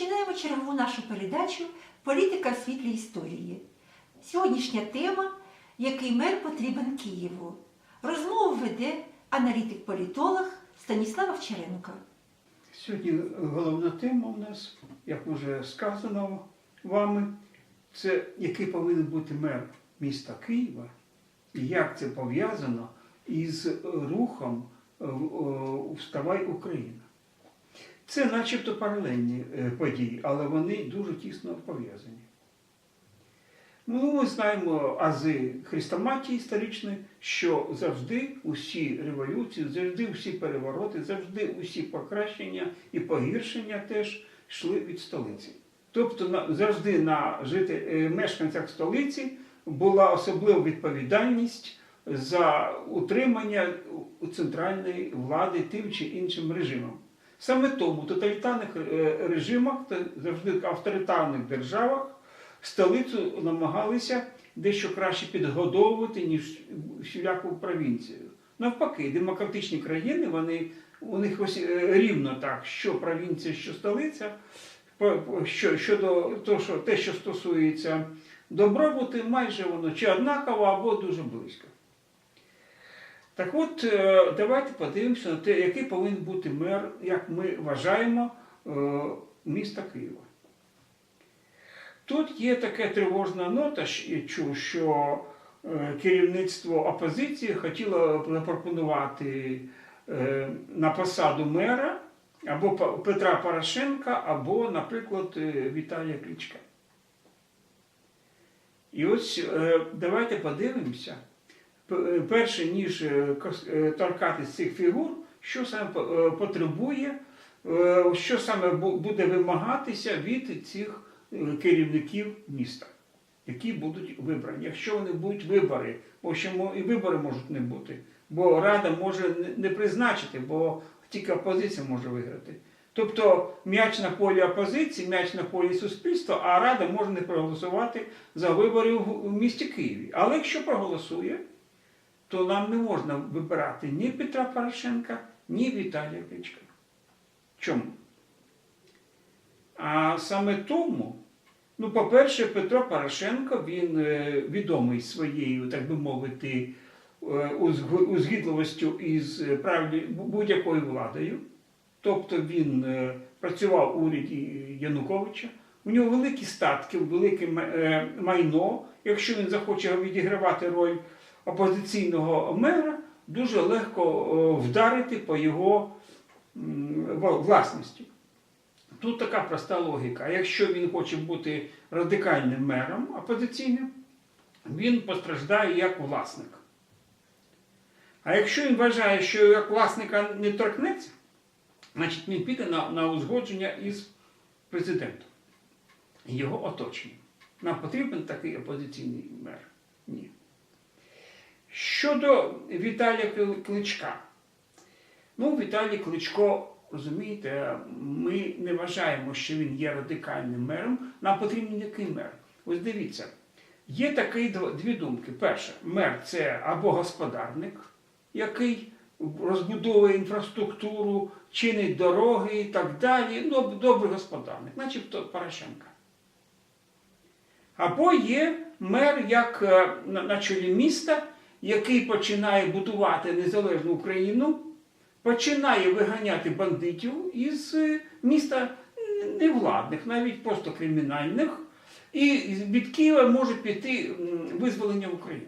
Розпочинаємо чергову нашу передачу Політика в світлі історії. Сьогоднішня тема Який мер потрібен Києву. Розмову веде аналітик-політолог Станіслав Овчаренко. Сьогодні головна тема у нас, як вже сказано вами, це який повинен бути мер міста Києва і як це пов'язано із рухом е, Вставай Україна. Це начебто паралельні е, події, але вони дуже тісно пов'язані. Ну, ми знаємо ази хрестоматії історичної, що завжди усі революції, завжди усі перевороти, завжди усі покращення і погіршення теж йшли від столиці. Тобто завжди на жити, е, мешканцях столиці була особлива відповідальність за утримання центральної влади тим чи іншим режимом. Саме тому в тоталітарних е, режимах завжди в авторитарних державах столицю намагалися дещо краще підгодовувати, ніж всіляку провінцію. Навпаки, демократичні країни, вони, у них ось е, рівно так, що провінція, що столиця, що, щодо того, що, те, що стосується добробуту, майже воно чи однаково, або дуже близько. Так от, е, давайте подивимося на те, який повинен бути мер, як ми вважаємо, е, міста Києва. Тут є така тривожна нота, що е, керівництво опозиції хотіло запропонувати на посаду мера або Петра Порошенка, або, наприклад, Віталія Кличка. І ось давайте подивимося, перше ніж е, е, торкатись цих фігур, що саме потребує, е, що саме буде вимагатися від цих керівників міста, які будуть вибрані. Якщо вони будуть вибори, бо ще мо- і вибори можуть не бути, бо Рада може не- призначити, бо тільки опозиція може виграти. Тобто м'яч на полі опозиції, м'яч на полі суспільства, а Рада може не проголосувати за вибори в в місті Києві. Але якщо проголосує, то нам не можна вибирати ні Петра Порошенка, ні Віталія Кличка. Чому? А саме тому, ну, по-перше, Петро Порошенко він е, відомий своєю, так би мовити, е, узг- узгідливостю із е, будь-якою владою. Тобто він працював у уряді Януковича, у нього великі статки, велике майно. Якщо він захоче відігравати роль опозиційного мера, дуже легко е, вдарити по його власності. Тут така проста логіка. Якщо він хоче бути радикальним мером опозиційним, він постраждає як власник. А якщо він вважає, що як власника не торкнеться, значить він піде на, на узгодження із президентом його оточенням. Нам потрібен такий опозиційний мер? Ні. Щодо Віталія Кличка. Ну, Віталій Кличко, розумієте, ми не вважаємо, що він є радикальним мером. Нам потрібен який мер. Ось дивіться, є такі дві думки. Перше, мер це або господарник, який розбудовує інфраструктуру, чинить дороги і так далі. Ну, добрий господарник, начебто Порошенка. Або є мер як е, на, на чолі міста, який починає будувати незалежну Україну, починає виганяти бандитів із е, міста невладних, навіть просто кримінальних, і від Києва може піти визволення України.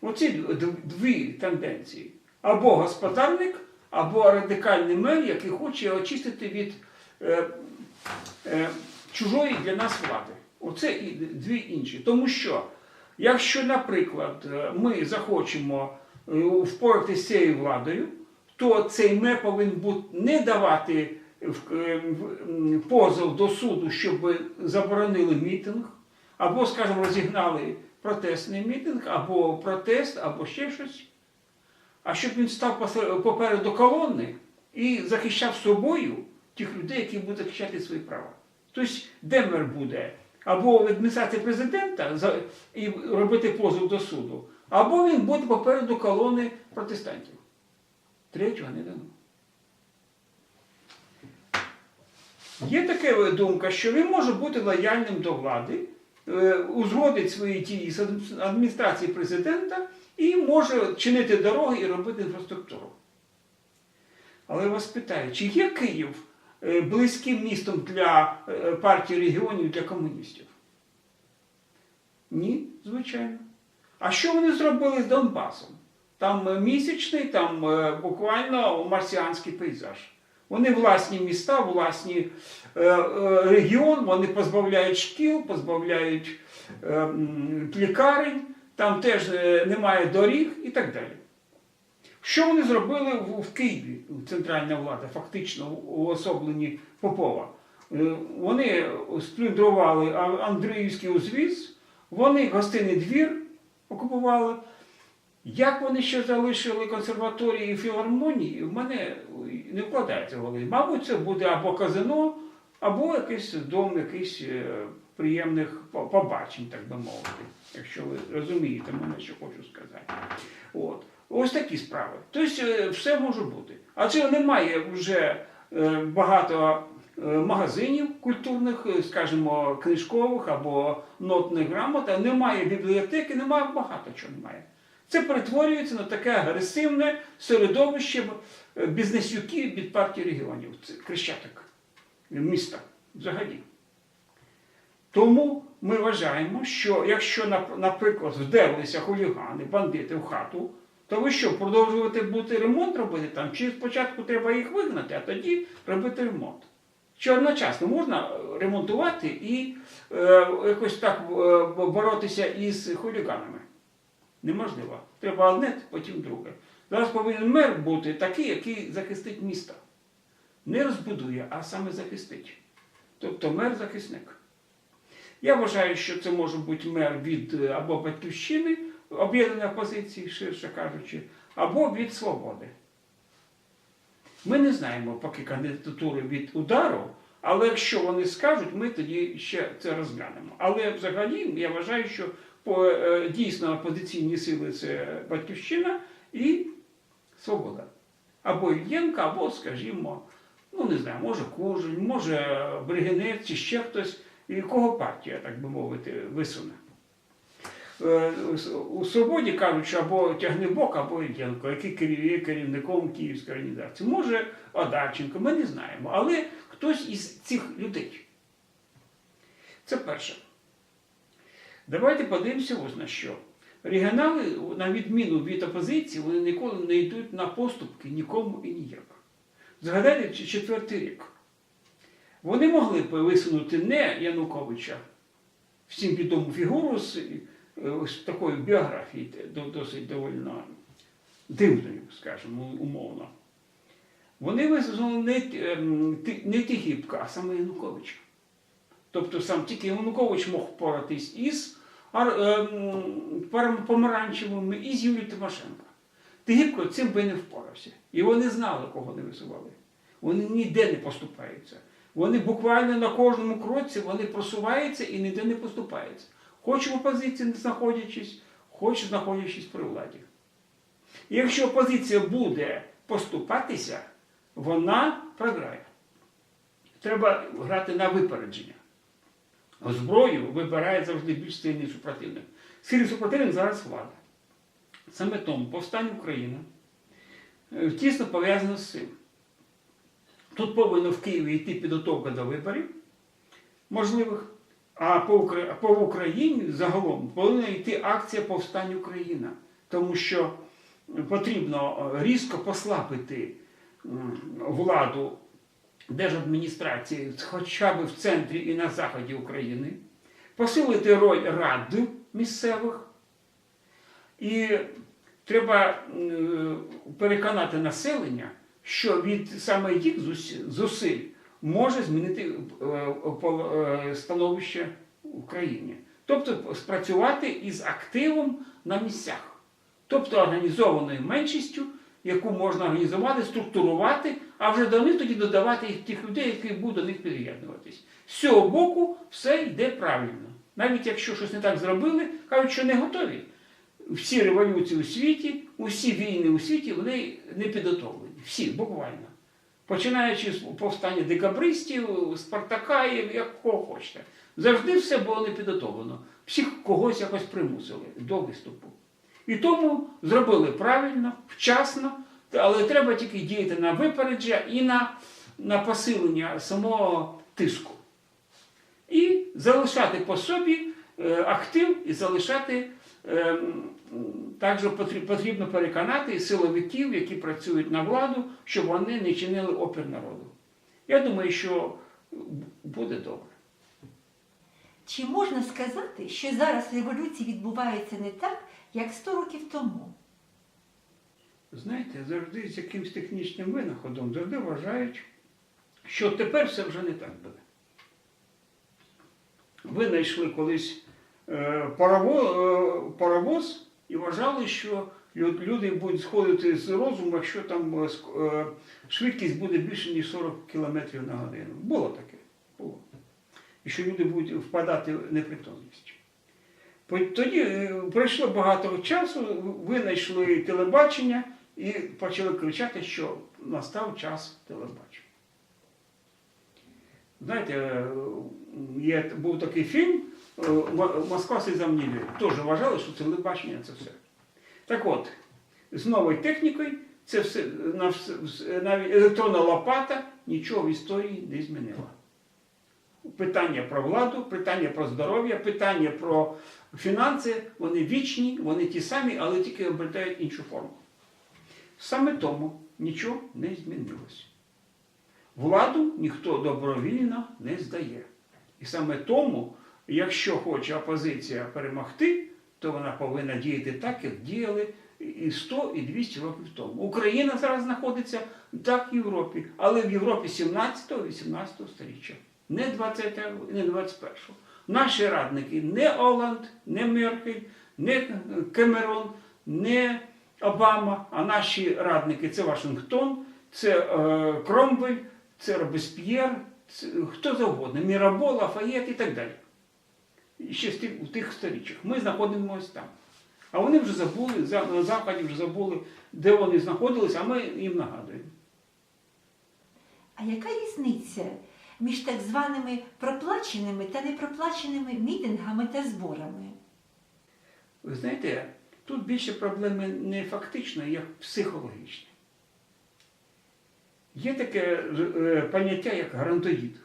Оці дві тенденції. Або господарник, або радикальний мер, який хоче очистити від е, е, чужої для нас влади. Оце і дві інші. Тому що, якщо, наприклад, е, ми захочемо е, впоратися з цією владою, то цей мер повинен бути не давати е, позов до суду, щоб заборонили мітинг, або, скажімо, розігнали протестний мітинг, або протест, або ще щось. А щоб він став попереду колони і захищав собою тих людей, які будуть захищати свої права. Тобто, де мер буде? Або в адміністрації президента і робити позов до суду, або він буде попереду колони протестантів. Третього не дано. Є така думка, що він може бути лояльним до влади, е, узгодить свої дії з адміністрації президента і може чинити дороги і робити інфраструктуру. Але я вас питаю, чи є Київ близьким містом для е, партії регіонів для комуністів? Ні, звичайно. А що вони зробили з Донбасом? Там е, місячний, там е, буквально марсіанський пейзаж. Вони власні міста, власні е, е, регіон, вони позбавляють шкіл, позбавляють е, лікарень, там теж е, немає доріг і так далі. Що вони зробили в, Києві, центральна влада, фактично уособлені Попова? Е, Вони сплюндрували Андріївський узвіз, вони гостинний двір окупували. Як вони ще залишили консерваторії і філармонії, в мене не вкладається в голові. Мабуть, це буде або казино, або якийсь дом якийсь е, приємних побачень, так би мовити, якщо ви розумієте мене, що хочу сказати. От. Ось такі справи. Тобто е, все може бути. Адже немає вже е, багато е, магазинів культурних, скажімо, книжкових або нотних грамот, немає бібліотеки, немає багато чого немає. Це перетворюється на таке агресивне середовище бізнесюків від партії регіонів, це Крещатик міста взагалі. Тому ми вважаємо, що якщо, наприклад, вдерлися хулігани, бандити в хату, то ви що, продовжувати бути ремонт робити там? Чи спочатку треба їх вигнати, а тоді робити ремонт? Чи одночасно можна е, ремонтувати і е, якось так е, боротися із хуліганами? Неможливо. Треба одне, потім друге. Зараз повинен мер бути такий, який захистить місто. Не розбудує, а саме захистить. Тобто мер-захисник. Я вважаю, що це може бути мер від е, або батьківщини, об'єднаної опозиції, ширше кажучи, або від свободи. Ми не знаємо поки кандидатури від удару, але якщо вони скажуть, ми тоді ще це розглянемо. Але взагалі я вважаю, що е, дійсно опозиційні сили це батьківщина і свобода. Або Ільєнко, або, скажімо, ну не знаю, може Кужин, може Бригинець чи ще хтось, і кого партія, так би мовити, висуне. Е, У свободі кажуть, що або Тягнебок, або Ільєнко, який є керівником Київської організації. Може Одарченко, ми не знаємо, але хтось із цих людей. Це перше. Давайте подивимося ось на що. Регіонали, на відміну від опозиції, вони ніколи не йдуть на поступки нікому і ніяк. Згадайте четвертий рік. Вони могли б висунути не Януковича, всім відому фігуру з, з такою біографією, до- досить довольно дивною, скажімо, умовно. Вони висунули не, Т- ем, а саме Януковича. Тобто сам тільки Янукович мог впоратись із ем, помаранчевими і з Юлією Тимошенко. Тигіпко цим би не впорався. І вони знали, кого не висували. Вони ніде не поступаються. Вони буквально на кожному кроці вони просуваються і ніде не поступаються. Хоч в опозиції не знаходячись, хоч знаходячись при владі. І якщо опозиція буде поступатися, вона програє. Треба грати на випередження. Зброю вибирає завжди більш сильний супротивник. Сильний супротивник зараз влада. Саме тому повстання України е, тісно пов'язано з цим. Тут повинна в Києві йти підготовка до виборів можливих, а по, по Україні загалом повинна йти акція повстання Україна, тому що потрібно е, різко послабити владу держадміністрації хоча б в центрі і на заході України, посилити роль рад місцевих. І треба переконати населення, що від саме їх зусиль може змінити е, е, становище в Україні. Тобто спрацювати із активом на місцях, тобто організованою меншістю, яку можна організувати, структурувати, а вже до них тоді додавати їх тих людей, які будуть до них під'єднуватись. З цього боку все йде правильно. Навіть якщо щось не так зробили, кажуть, що не готові. Всі революції у світі, усі війни у світі, вони не підготовлені. Всі, буквально. Починаючи з повстання декабристів, Спартака, і як кого хочете. Завжди все було не підготовлено. Всіх когось якось примусили до виступу. І тому зробили правильно, вчасно, але треба тільки діяти на випередження і на, на посилення самого тиску. І залишати по собі е, актив і залишати також потрібно переконати силовиків, які працюють на владу, щоб вони не чинили опір народу. Я думаю, що буде добре. Чи можна сказати, що зараз революція відбувається не так, як 100 років тому? Знаєте, завжди з якимось технічним винаходом завжди вважають, що тепер все вже не так буде. Винайшли колись е, парово- е, паровоз і вважали, що люди будуть сходити з розуму, якщо там е, е, швидкість буде більше, ніж 40 км на годину. Було таке. Було. І що люди будуть впадати в непритомність. Тоді е, пройшло багато часу, винайшли телебачення і почали кричати, що настав час телебачення. Знаєте, е, є, був такий фільм е, «М- Москва слізам не вірить». Теж вважали, що це телебачення це все. Так от, з новою технікою це все, на все- вс- навіть електронна лопата нічого в історії не змінила. Питання про владу, питання про здоров'я, питання про фінанси, вони вічні, вони ті самі, але тільки обертають іншу форму. Саме тому нічого не змінилось. Владу ніхто добровільно не здає. І саме тому, якщо хоче опозиція перемогти, то вона повинна діяти так, як діяли і 100, і 200 років тому. Україна зараз знаходиться так в Європі, але в Європі 17-18 століття, не 20-го, не 21-го. Наші радники не Оланд, не Меркель, не Кемерон, не Обама, а наші радники це Вашингтон, це е, Кромвель, це Робесп'єр, хто завгодно, Мірабо, Лафаєт і так далі. Ще в тих, в тих сторіччях. Ми знаходимося там. А вони вже забули, за- на Заході вже забули, де вони знаходилися, а ми їм нагадуємо. А яка різниця між так званими проплаченими та непроплаченими мітингами та зборами? Ви знаєте, тут більше проблеми не фактичної, як психологічні. Є таке е, поняття, як грантоїд.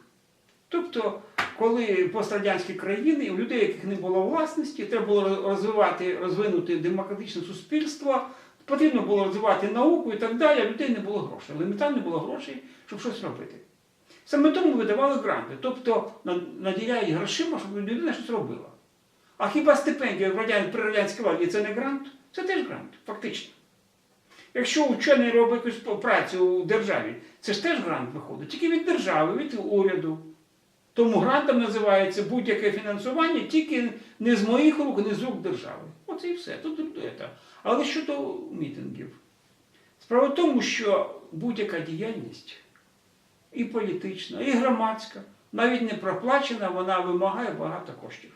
Тобто, коли пострадянські країни, у людей, яких не було власності, треба було розвивати, розвинути демократичне суспільство, потрібно було розвивати науку і так далі, а людей не було грошей. Елементарно не було грошей, щоб щось робити. Саме тому видавали гранти, тобто на- наділяють грошима, щоб людина щось робила. А хіба стипендія радян, при радянській владі це не грант? Це теж грант, фактично. Якщо учений робить якусь працю у державі, це ж теж грант виходить, тільки від держави, від уряду. Тому грантом називається будь-яке фінансування, тільки не з моїх рук, не з рук держави. Оце і все. Тут, це. Але щодо мітингів. Справа в тому, що будь-яка діяльність і політична, і громадська, навіть не проплачена, вона вимагає багато коштів.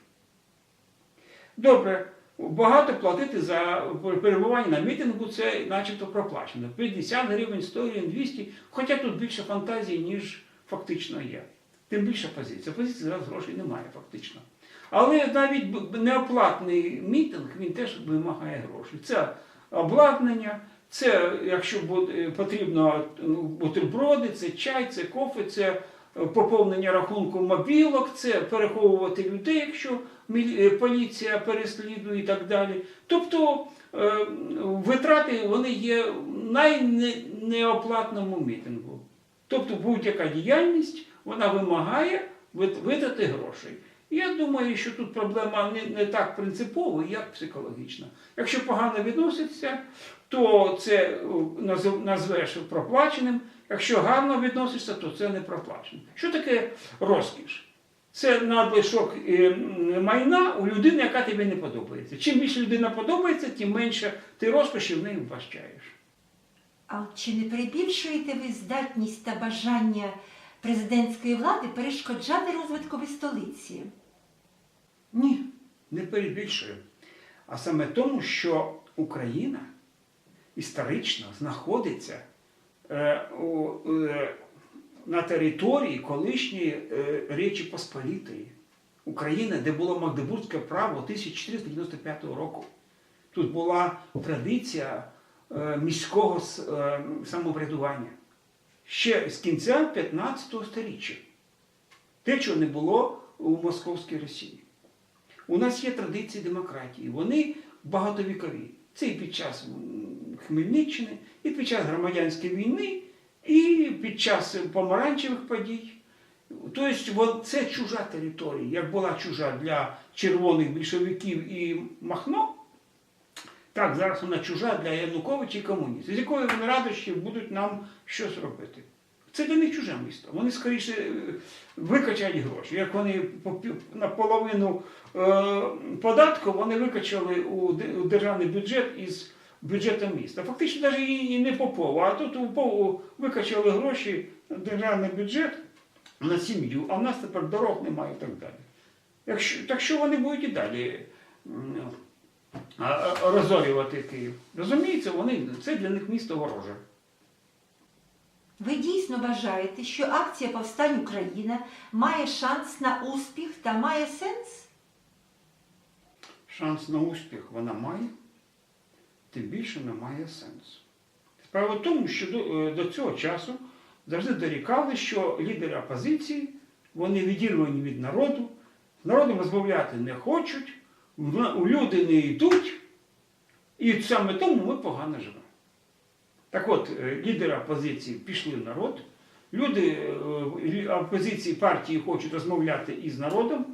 Добре, багато платити за перебування на мітингу це начебто проплачено. 50 гривень, 100 гривень, 200, хоча тут більше фантазії, ніж фактично є. Тим більше позиція. Позиції зараз грошей немає фактично. Але навіть неоплатний мітинг він теж вимагає грошей. Це обладнання, це, якщо буде потрібно ну, бутерброди, це чай, це кофе, це е, поповнення рахунку мобілок, це переховувати людей, якщо е, поліція переслідує і так далі. Тобто е, витрати вони є в найнеоплатному мітингу. Тобто будь-яка діяльність вона вимагає витрати грошей. Я думаю, що тут проблема не, так принципова, як психологічна. Якщо погано відноситься, то це назвеш проплаченим. Якщо гарно відносишся, то це не проплаченим. Що таке розкіш? Це надлишок е, майна у людини, яка тобі не подобається. Чим більше людина подобається, тим менше ти розкоші в неї вбачаєш. А чи не перебільшуєте ви здатність та бажання президентської влади перешкоджати розвиткові столиці? Ні, не перебільшую. А саме тому, що Україна історично знаходиться е, у, е, на території колишньої е, Речі Посполітої України, де було Магдебурзьке право 1495 року. Тут була традиція е, міського е, самоврядування ще з кінця 15 століття. Те, чого не було у Московській Росії. У нас є традиції демократії, вони багатовікові. Це і під час Хмельниччини, і під час громадянської війни, і під час помаранчевих подій. Тобто це чужа територія. Як була чужа для червоних більшовиків і Махно, так зараз вона чужа для Януковича і комуністів, з якої вони радощі будуть нам щось робити. Це для них чуже місто. Вони скоріше е, викачають гроші. Як вони по пів- наполовину е, податку вони викачали у, державний бюджет із бюджету міста. Фактично навіть і, не Попову, а тут у Попову викачали гроші державний бюджет на сім'ю, а в нас тепер дорог немає і так далі. Якщо, так що вони будуть і далі розорювати Київ? Розумієте, вони, це для них місто вороже. Ви дійсно вважаєте, що акція Повстань Україна має шанс на успіх та має сенс? шанс на успіх вона має, тим більше не має сенсу. Справа в тому, що до, е, до цього часу завжди дорікали, що лідери опозиції вони відірвані від народу, з народом розмовляти не хочуть, люди не йдуть, і саме тому ми погано живемо. Так от, е, лідери опозиції пішли в народ, люди е, опозиції партії хочуть розмовляти із народом,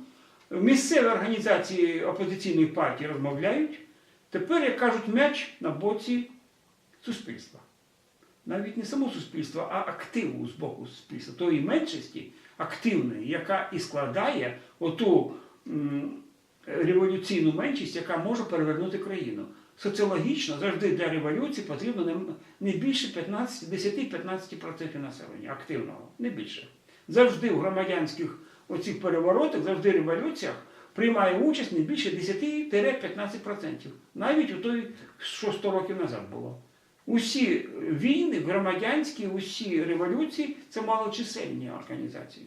Місцеві організації опозиційної партії розмовляють. Тепер, як кажуть, м'яч на боці суспільства. Навіть не само суспільства, а активу з боку суспільства, тої меншості активної, яка і складає оту революційну меншість, яка може перевернути країну. Соціологічно завжди для революції потрібно не, більше 15, 10-15% населення активного, не більше. Завжди в громадянських оцих переворотах, завжди в революціях приймає участь не більше 10-15%. Навіть у той, що 100 років назад було. Усі війни, громадянські, усі революції це малочисельні організації.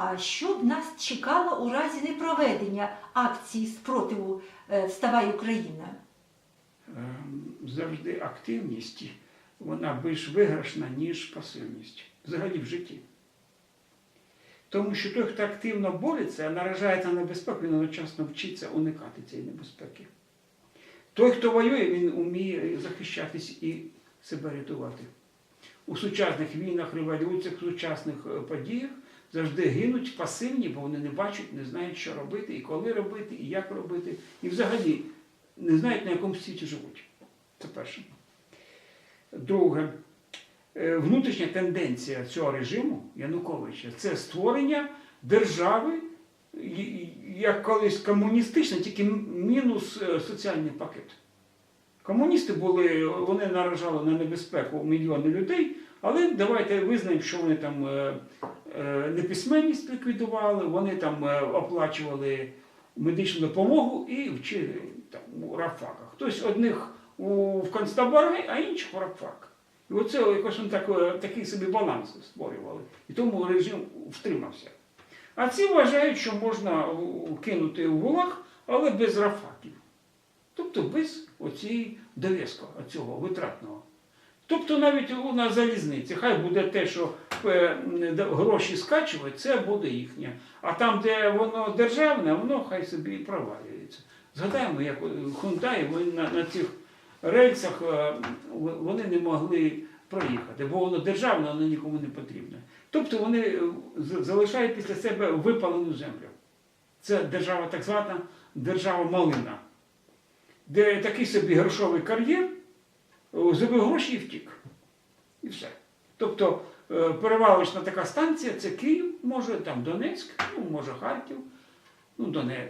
А що б нас чекало у разі непроведення акції спротиву е, Вставай Україна? Ем, Завжди активність, вона більш виграшна, ніж пасивність. Взагалі в житті. Тому що той, хто активно бореться, наражається на небезпеку, він одночасно вчиться уникати цієї небезпеки. Той, хто воює, він вміє захищатись і себе рятувати. У сучасних війнах, революціях, сучасних е, подіях завжди гинуть пасивні, бо вони не бачать, не знають, що робити, і коли робити, і як робити. І взагалі не знають, на якому світі живуть. Це перше. Друге, е, внутрішня тенденція цього режиму Януковича це створення держави, як колись комуністична, тільки мінус е, соціальний пакет. Комуністи були, вони наражали на небезпеку мільйони людей, але давайте визнаємо, що вони там е, неписьменність ліквідували, вони там е, оплачували медичну допомогу і вчили там, у рабфаках. Тобто одних у, в концтаборі, а інших у рабфак. І оце якось так, е, такий собі баланс створювали. І тому режим втримався. А ці вважають, що можна кинути в гулаг, але без рафаків. Тобто без оцієї дов'язку, оцього витратного. Тобто навіть у нас залізниці, хай буде те, що е, гроші скачувати, це буде їхнє. А там, де воно державне, воно хай собі і провалюється. Згадаємо, як Хундай вони на, на цих рельсах е, вони не могли проїхати, бо воно державне, воно нікому не потрібне. Тобто вони е, залишають після себе випалену землю. Це держава так звана держава малина, де такий собі грошовий кар'єр, о, забив гроші і втік. І все. Тобто е, перевалочна така станція це Київ, може там Донецьк, ну, може Харків, ну, Доне,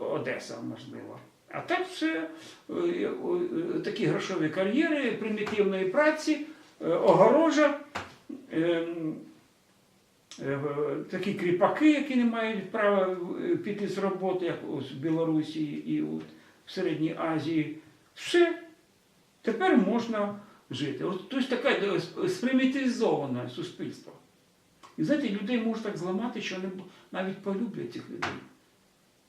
Одеса, можливо. А так все е, е, такі грошові кар'єри, примітивної праці, огорожа, такі кріпаки, які не мають права піти з роботи, як ось в Білорусі і в Середній Азії. Все. Тепер можна жити. От, тобто таке спримітизоване суспільство. І знаєте, людей може так зламати, що вони навіть полюблять цих людей.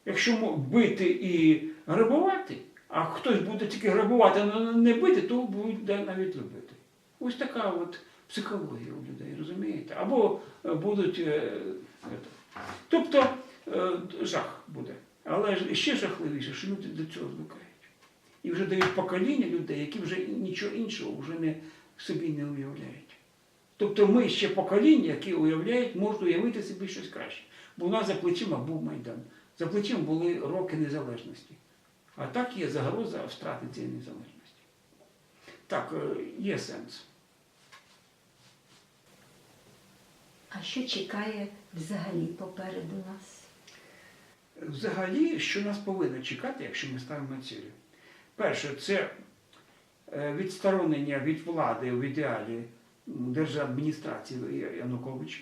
Якщо бити і грабувати, а хтось буде тільки грабувати, а не бити, то будуть навіть любити. Ось така от психологія у людей, розумієте? Або е, будуть. е. Тобто е, жах буде. Але ще жахливіше, що люди до цього звикають. І вже дають покоління людей, які вже нічого іншого вже не собі не уявляють. Тобто ми ще покоління, які уявляють, можуть уявити собі щось краще. Бо у нас за плечима був Майдан, за плечима були роки незалежності. А так є загроза втрати цієї незалежності. Так, е, є сенс. А що чекає взагалі попереду нас? Взагалі, що нас повинно чекати, якщо ми ставимо цілі? Перше, це е, відсторонення від влади в ідеалі м, держадміністрації Януковича.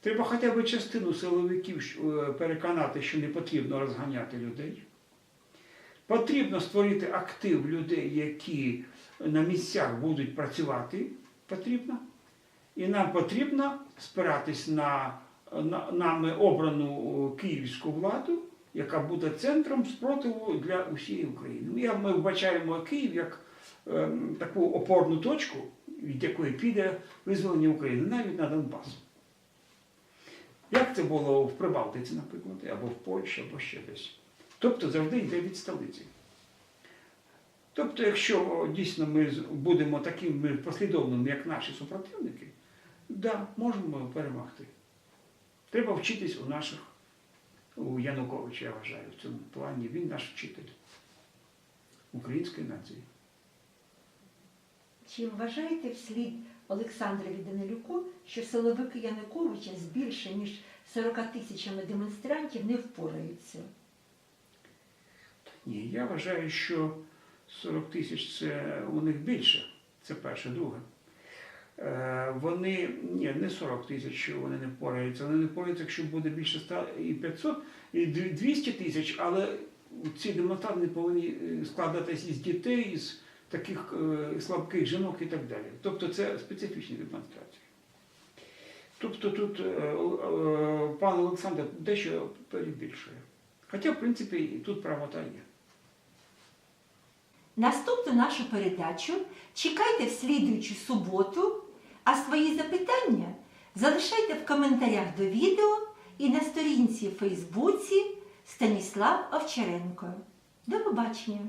Треба хоча б частину силовиків е, переконати, що не потрібно розганяти людей. Потрібно створити актив людей, які на місцях будуть працювати. Потрібно. І нам потрібно спиратись на, на нами обрану е, київську владу, яка буде центром спротиву для усієї України. Ми вбачаємо Київ як ем, таку опорну точку, від якої піде визволення України, навіть на Донбас. Як це було в Прибалтиці, наприклад, або в Польщі, або ще десь. Тобто завжди йде від столиці. Тобто, якщо дійсно ми будемо такими послідовними, як наші супротивники, да, можемо перемогти. Треба вчитись у наших, у Януковича, я вважаю, в цьому плані. Він наш вчитель української нації. Чи вважаєте вслід Олександрові Данилюку, що силовики Януковича з більше ніж 40 тисячами демонстрантів не впораються? Ні, я вважаю, що 40 тисяч це у них більше. Це перше, друге. Е, Вони, ні, не 40 тисяч, вони не впораються. Вони не впораються, якщо буде більше 100 і 500, і 200 тисяч, але ці демонстранти повинні е, складатись із дітей, із таких е, слабких жінок і так далі. Тобто це специфічні демонстрації. Тобто тут пан Олександр дещо перебільшує. Хоча, в принципі, тут правота є. Наступну нашу передачу чекайте в слідуючу суботу, а свої запитання залишайте в коментарях до відео і на сторінці в Фейсбуці Станіслав Овчаренко. До побачення!